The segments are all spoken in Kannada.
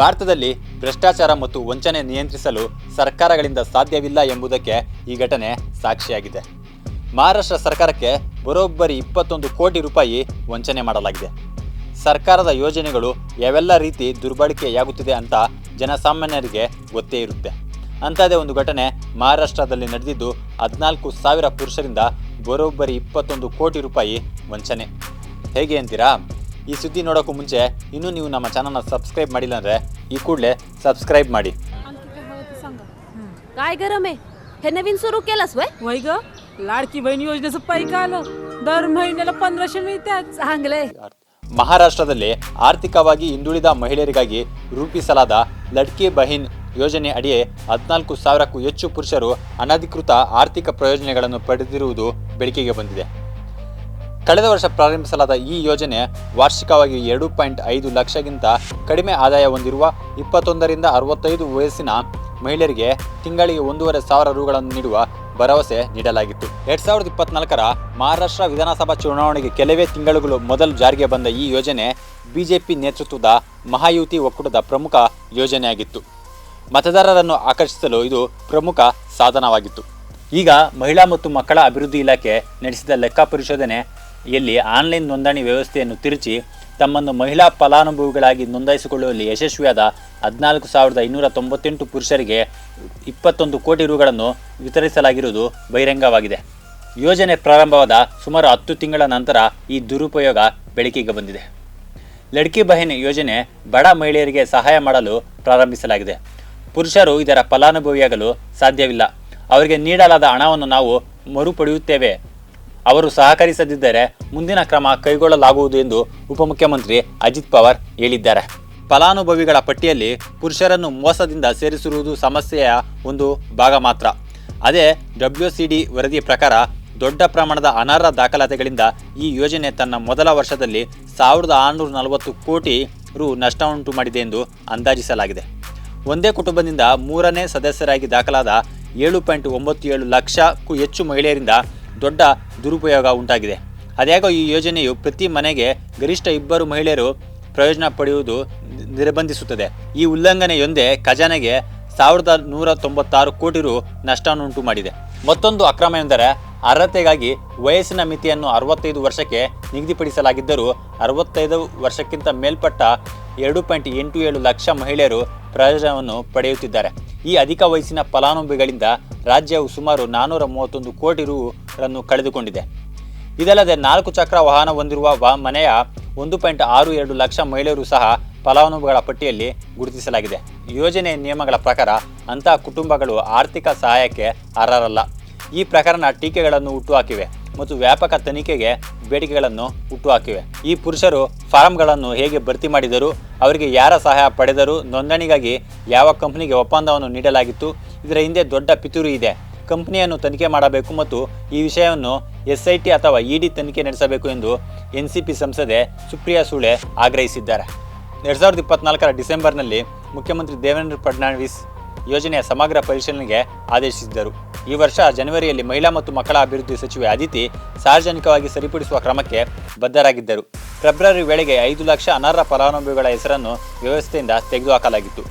ಭಾರತದಲ್ಲಿ ಭ್ರಷ್ಟಾಚಾರ ಮತ್ತು ವಂಚನೆ ನಿಯಂತ್ರಿಸಲು ಸರ್ಕಾರಗಳಿಂದ ಸಾಧ್ಯವಿಲ್ಲ ಎಂಬುದಕ್ಕೆ ಈ ಘಟನೆ ಸಾಕ್ಷಿಯಾಗಿದೆ. ಮಹಾರಾಷ್ಟ್ರ ಸರ್ಕಾರಕ್ಕೆ ಬರೋಬ್ಬರಿ ಇಪ್ಪತ್ತೊಂದು ಕೋಟಿ ರೂಪಾಯಿ ವಂಚನೆ ಮಾಡಲಾಗಿದೆ. ಸರ್ಕಾರದ ಯೋಜನೆಗಳು ಯಾವೆಲ್ಲ ರೀತಿ ದುರ್ಬಳಕೆಯಾಗುತ್ತಿದೆ ಅಂತ ಜನಸಾಮಾನ್ಯರಿಗೆ ಗೊತ್ತೇ ಇರುತ್ತೆ. ಅಂಥದ್ದೇ ಒಂದು ಘಟನೆ ಮಹಾರಾಷ್ಟ್ರದಲ್ಲಿ ನಡೆದಿದ್ದು ಹದಿನಾಲ್ಕು ಸಾವಿರ ಪುರುಷರಿಂದ ಬರೋಬ್ಬರಿ ಇಪ್ಪತ್ತೊಂದು ಕೋಟಿ ರೂಪಾಯಿ ವಂಚನೆ. ಹೇಗೆ ಅಂತೀರಾ? ಈ ಸುದ್ದಿ ನೋಡೋಕ್ಕೂ ಮುಂಚೆ ಇನ್ನೂ ನೀವು ನಮ್ಮ ಚಾನಲ್ನ ಸಬ್ಸ್ಕ್ರೈಬ್ ಮಾಡಿಲ್ಲ ಅಂದರೆ ಈ ಕೂಡಲೇ ಸಬ್ಸ್ಕ್ರೈಬ್ ಮಾಡಿ. काय ग रमे हे नवीन सुरू केलंस ಯೋಜನೆ वय लाडकी ಮಹಾರಾಷ್ಟ್ರದಲ್ಲಿ ಆರ್ಥಿಕವಾಗಿ ಹಿಂದುಳಿದ ಮಹಿಳೆಯರಿಗಾಗಿ ರೂಪಿಸಲಾದ ಲಡ್ಕಿ ಬಹಿನ್ ಯೋಜನೆ ಅಡಿಯೇ ಹದಿನಾಲ್ಕು ಸಾವಿರಕ್ಕೂ ಹೆಚ್ಚು ಪುರುಷರು ಅನಧಿಕೃತ ಆರ್ಥಿಕ ಪ್ರಯೋಜನಗಳನ್ನು ಪಡೆದಿರುವುದು ಬೆಳಕಿಗೆ ಬಂದಿದೆ. ಕಳೆದ ವರ್ಷ ಪ್ರಾರಂಭಿಸಲಾದ ಈ ಯೋಜನೆ ವಾರ್ಷಿಕವಾಗಿ ಎರಡು ಪಾಯಿಂಟ್ ಐದು ಲಕ್ಷಗಿಂತ ಕಡಿಮೆ ಆದಾಯ ಹೊಂದಿರುವ ಇಪ್ಪತ್ತೊಂದರಿಂದ ಅರವತ್ತೈದು ವಯಸ್ಸಿನ ಮಹಿಳೆಯರಿಗೆ ತಿಂಗಳಿಗೆ ಒಂದೂವರೆ ಸಾವಿರ ರುಗಳನ್ನು ನೀಡುವ ಭರವಸೆ ನೀಡಲಾಗಿತ್ತು. ಎರಡ್ ಸಾವಿರದ ಇಪ್ಪತ್ನಾಲ್ಕರ ಮಹಾರಾಷ್ಟ್ರ ವಿಧಾನಸಭಾ ಚುನಾವಣೆಗೆ ಕೆಲವೇ ತಿಂಗಳುಗಳು ಮೊದಲು ಜಾರಿಗೆ ಬಂದ ಈ ಯೋಜನೆ ಬಿಜೆಪಿ ನೇತೃತ್ವದ ಮಹಾಯುತಿ ಒಕ್ಕೂಟದ ಪ್ರಮುಖ ಯೋಜನೆಯಾಗಿತ್ತು. ಮತದಾರರನ್ನು ಆಕರ್ಷಿಸಲು ಇದು ಪ್ರಮುಖ ಸಾಧನವಾಗಿತ್ತು. ಈಗ ಮಹಿಳಾ ಮತ್ತು ಮಕ್ಕಳ ಅಭಿವೃದ್ಧಿ ಇಲಾಖೆ ನಡೆಸಿದ ಲೆಕ್ಕ ಪರಿಶೋಧನೆಯಲ್ಲಿ ಆನ್ಲೈನ್ ನೋಂದಣಿ ವ್ಯವಸ್ಥೆಯನ್ನು ತಿರುಚಿ ತಮ್ಮನ್ನು ಮಹಿಳಾ ಫಲಾನುಭವಿಗಳಾಗಿ ನೋಂದಾಯಿಸಿಕೊಳ್ಳುವಲ್ಲಿ ಯಶಸ್ವಿಯಾದ ಹದಿನಾಲ್ಕು ಸಾವಿರದ ಐನೂರ ತೊಂಬತ್ತೆಂಟು ಪುರುಷರಿಗೆ ಇಪ್ಪತ್ತೊಂದು ಕೋಟಿ ರುಗಳನ್ನು ವಿತರಿಸಲಾಗಿರುವುದು ಬಹಿರಂಗವಾಗಿದೆ. ಯೋಜನೆ ಪ್ರಾರಂಭವಾದ ಸುಮಾರು ಹತ್ತು ತಿಂಗಳ ನಂತರ ಈ ದುರುಪಯೋಗ ಬೆಳಕಿಗೆ ಬಂದಿದೆ. ಲಡ್ಕಿ ಬಹಿನ್ ಯೋಜನೆ ಬಡ ಮಹಿಳೆಯರಿಗೆ ಸಹಾಯ ಮಾಡಲು ಪ್ರಾರಂಭಿಸಲಾಗಿದೆ. ಪುರುಷರು ಇದರ ಫಲಾನುಭವಿಯಾಗಲು ಸಾಧ್ಯವಿಲ್ಲ. ಅವರಿಗೆ ನೀಡಲಾದ ಹಣವನ್ನು ನಾವು ಮರುಪಡೆಯುತ್ತೇವೆ ಅವರು ಸಹಕರಿಸದಿದ್ದರೆ ಮುಂದಿನ ಕ್ರಮ ಕೈಗೊಳ್ಳಲಾಗುವುದು ಎಂದು ಉಪಮುಖ್ಯಮಂತ್ರಿ ಅಜಿತ್ ಪವಾರ್ ಹೇಳಿದ್ದಾರೆ. ಫಲಾನುಭವಿಗಳ ಪಟ್ಟಿಯಲ್ಲಿ ಪುರುಷರನ್ನು ಮೋಸದಿಂದ ಸೇರಿಸಿರುವುದು ಸಮಸ್ಯೆಯ ಒಂದು ಭಾಗ ಮಾತ್ರ. ಅದೇ ಡಬ್ಲ್ಯೂ ಸಿ ಡಿ ವರದಿ ಪ್ರಕಾರ ದೊಡ್ಡ ಪ್ರಮಾಣದ ಅನರ್ಹ ದಾಖಲಾತಿಗಳಿಂದ ಈ ಯೋಜನೆ ತನ್ನ ಮೊದಲ ವರ್ಷದಲ್ಲಿ ಸಾವಿರದ ಆರುನೂರ ನಲವತ್ತು ಕೋಟಿ ರು ನಷ್ಟ ಉಂಟು ಮಾಡಿದೆ ಎಂದು ಅಂದಾಜಿಸಲಾಗಿದೆ. ಒಂದೇ ಕುಟುಂಬದಿಂದ ಮೂರನೇ ಸದಸ್ಯರಾಗಿ ದಾಖಲಾದ ಏಳು ಪಾಯಿಂಟ್ ಒಂಬತ್ತು ಏಳು ಲಕ್ಷಕ್ಕೂ ಹೆಚ್ಚು ಮಹಿಳೆಯರಿಂದ ದೊಡ್ಡ ದುರುಪಯೋಗ ಉಂಟಾಗಿದೆ. ಅದ್ಯಾಗೋ ಈ ಯೋಜನೆಯು ಪ್ರತಿ ಮನೆಗೆ ಗರಿಷ್ಠ ಇಬ್ಬರು ಮಹಿಳೆಯರು ಪ್ರಯೋಜನ ಪಡೆಯುವುದು ನಿರ್ಬಂಧಿಸುತ್ತದೆ. ಈ ಉಲ್ಲಂಘನೆಯೊಂದೇ ಖಜಾನೆಗೆ ಸಾವಿರದ ನೂರ ತೊಂಬತ್ತಾರು ಕೋಟಿ ರು ನಷ್ಟವನ್ನುಂಟು ಮಾಡಿದೆ. ಮತ್ತೊಂದು ಅಕ್ರಮ ಎಂದರೆ ಅರ್ಹತೆಗಾಗಿ ವಯಸ್ಸಿನ ಮಿತಿಯನ್ನು ಅರವತ್ತೈದು ವರ್ಷಕ್ಕೆ ನಿಗದಿಪಡಿಸಲಾಗಿದ್ದರೂ ಅರವತ್ತೈದು ವರ್ಷಕ್ಕಿಂತ ಮೇಲ್ಪಟ್ಟ ಎರಡು ಪಾಯಿಂಟ್ ಎಂಟು ಏಳು ಲಕ್ಷ ಮಹಿಳೆಯರು ಪ್ರಯೋಜನವನ್ನು ಪಡೆಯುತ್ತಿದ್ದಾರೆ. ಈ ಅಧಿಕ ವಯಸ್ಸಿನ ಫಲಾನುಭವಿಗಳಿಂದ ರಾಜ್ಯವು ಸುಮಾರು ನಾನ್ನೂರ ಮೂವತ್ತೊಂದು ಕೋಟಿ ರುಗಳನ್ನು ಕಳೆದುಕೊಂಡಿದೆ. ಇದಲ್ಲದೆ ನಾಲ್ಕು ಚಕ್ರ ವಾಹನ ಹೊಂದಿರುವ ವಾ ಮನೆಯ ಒಂದು ಪಾಯಿಂಟ್ ಆರು ಎರಡು ಲಕ್ಷ ಮಹಿಳೆಯರು ಸಹ ಫಲಾನುಭವಿಗಳ ಪಟ್ಟಿಯಲ್ಲಿ ಗುರುತಿಸಲಾಗಿದೆ. ಯೋಜನೆ ನಿಯಮಗಳ ಪ್ರಕಾರ ಅಂತಹ ಕುಟುಂಬಗಳು ಆರ್ಥಿಕ ಸಹಾಯಕ್ಕೆ ಅರ್ಹರಲ್ಲ. ಈ ಪ್ರಕರಣ ಟೀಕೆಗಳನ್ನು ಹುಟ್ಟುಹಾಕಿವೆ ಮತ್ತು ವ್ಯಾಪಕ ತನಿಖೆಗೆ ಬೇಡಿಕೆಗಳನ್ನು ಹುಟ್ಟುಹಾಕಿವೆ. ಈ ಪುರುಷರು ಫಾರಂಗಳನ್ನು ಹೇಗೆ ಭರ್ತಿ ಮಾಡಿದರು, ಅವರಿಗೆ ಯಾರ ಸಹಾಯ ಪಡೆದರು ನೋಂದಣಿಗಾಗಿ ಯಾವ ಕಂಪನಿಗೆ ಒಪ್ಪಂದವನ್ನು ನೀಡಲಾಗಿತ್ತು, ಇದರ ಹಿಂದೆ ದೊಡ್ಡ ಪಿತೂರಿ ಇದೆ. ಕಂಪನಿಯನ್ನು ತನಿಖೆ ಮಾಡಬೇಕು ಮತ್ತು ಈ ವಿಷಯವನ್ನು ಎಸ್ ಐ ಟಿ ಅಥವಾ ಇಡಿ ತನಿಖೆ ನಡೆಸಬೇಕು ಎಂದು ಎನ್ ಸಿ ಪಿ ಸಂಸದೆ ಸುಪ್ರಿಯಾ ಸೂಳೆ ಆಗ್ರಹಿಸಿದ್ದಾರೆ. ಎರಡು ಸಾವಿರದ ಇಪ್ಪತ್ನಾಲ್ಕರ ಡಿಸೆಂಬರ್ನಲ್ಲಿ ಮುಖ್ಯಮಂತ್ರಿ ದೇವೇಂದ್ರ ಫಡ್ನಾವಿಸ್ ಯೋಜನೆಯ ಸಮಗ್ರ ಪರಿಶೀಲನೆಗೆ ಆದೇಶಿಸಿದ್ದರು. ಈ ವರ್ಷ ಜನವರಿಯಲ್ಲಿ ಮಹಿಳಾ ಮತ್ತು ಮಕ್ಕಳ ಅಭಿವೃದ್ಧಿ ಸಚಿವೆ ಅದಿತಿ ಸಾರ್ವಜನಿಕವಾಗಿ ಸರಿಪಡಿಸುವ ಕ್ರಮಕ್ಕೆ ಬದ್ಧರಾಗಿದ್ದರು. ಫೆಬ್ರವರಿ ವೇಳೆಗೆ ಐದು ಲಕ್ಷ ಅನರ್ಹ ಫಲಾನುಭವಿಗಳ ಹೆಸರನ್ನು ವ್ಯವಸ್ಥೆಯಿಂದ ತೆಗೆದುಹಾಕಲಾಗಿತ್ತು.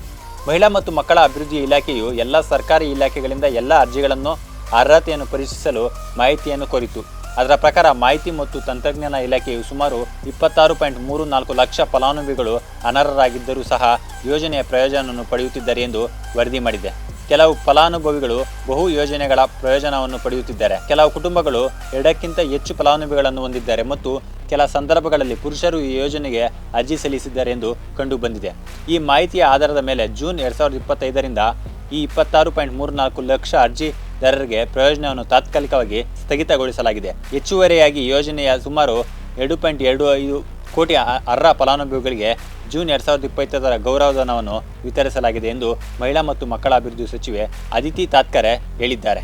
ಮಹಿಳಾ ಮತ್ತು ಮಕ್ಕಳ ಅಭಿವೃದ್ಧಿ ಇಲಾಖೆಯು ಎಲ್ಲ ಸರ್ಕಾರಿ ಇಲಾಖೆಗಳಿಂದ ಎಲ್ಲ ಅರ್ಜಿಗಳನ್ನು ಅರ್ಹತೆಯನ್ನು ಪರೀಕ್ಷಿಸಲು ಮಾಹಿತಿಯನ್ನು ಕೋರಿತು ಅದರ ಪ್ರಕಾರ ಮಾಹಿತಿ ಮತ್ತು ತಂತ್ರಜ್ಞಾನ ಇಲಾಖೆಯು ಸುಮಾರು ಇಪ್ಪತ್ತಾರು ಪಾಯಿಂಟ್ ಮೂರು ನಾಲ್ಕು ಲಕ್ಷ ಫಲಾನುಭವಿಗಳು ಅನರ್ಹರಾಗಿದ್ದರೂ ಸಹ ಯೋಜನೆಯ ಪ್ರಯೋಜನವನ್ನು ಪಡೆಯುತ್ತಿದ್ದಾರೆ ಎಂದು ವರದಿ ಮಾಡಿದೆ. ಕೆಲವು ಫಲಾನುಭವಿಗಳು ಬಹು ಯೋಜನೆಗಳ ಪ್ರಯೋಜನವನ್ನು ಪಡೆಯುತ್ತಿದ್ದಾರೆ. ಕೆಲವು ಕುಟುಂಬಗಳು ಎರಡಕ್ಕಿಂತ ಹೆಚ್ಚು ಫಲಾನುಭವಿಗಳನ್ನು ಹೊಂದಿದ್ದಾರೆ ಮತ್ತು ಕೆಲ ಸಂದರ್ಭಗಳಲ್ಲಿ ಪುರುಷರು ಈ ಯೋಜನೆಗೆ ಅರ್ಜಿ ಸಲ್ಲಿಸಿದ್ದಾರೆ ಎಂದು ಕಂಡುಬಂದಿದೆ. ಈ ಮಾಹಿತಿಯ ಆಧಾರದ ಮೇಲೆ ಜೂನ್ ಎರಡು ಸಾವಿರದ ಇಪ್ಪತ್ತೈದರಿಂದ ಈ ಇಪ್ಪತ್ತಾರು ಪಾಯಿಂಟ್ ಮೂರು ನಾಲ್ಕು ಲಕ್ಷ ಅರ್ಜಿದಾರರಿಗೆ ಪ್ರಯೋಜನವನ್ನು ತಾತ್ಕಾಲಿಕವಾಗಿ ಸ್ಥಗಿತಗೊಳಿಸಲಾಗಿದೆ. ಹೆಚ್ಚುವರಿಯಾಗಿ ಯೋಜನೆಯ ಸುಮಾರು ಎರಡು ಪಾಯಿಂಟ್ ಎರಡು ಐದು ಕೋಟಿ ಅರ್ಹ ಫಲಾನುಭವಿಗಳಿಗೆ ಜೂನ್ ಎರಡು ಸಾವಿರದ ಇಪ್ಪತ್ತರ ಗೌರವಧನವನ್ನು ವಿತರಿಸಲಾಗಿದೆ ಎಂದು ಮಹಿಳಾ ಮತ್ತು ಮಕ್ಕಳ ಅಭಿವೃದ್ಧಿ ಸಚಿವೆ ಅದಿತಿ ತಾತ್ಕರೆ ಹೇಳಿದ್ದಾರೆ.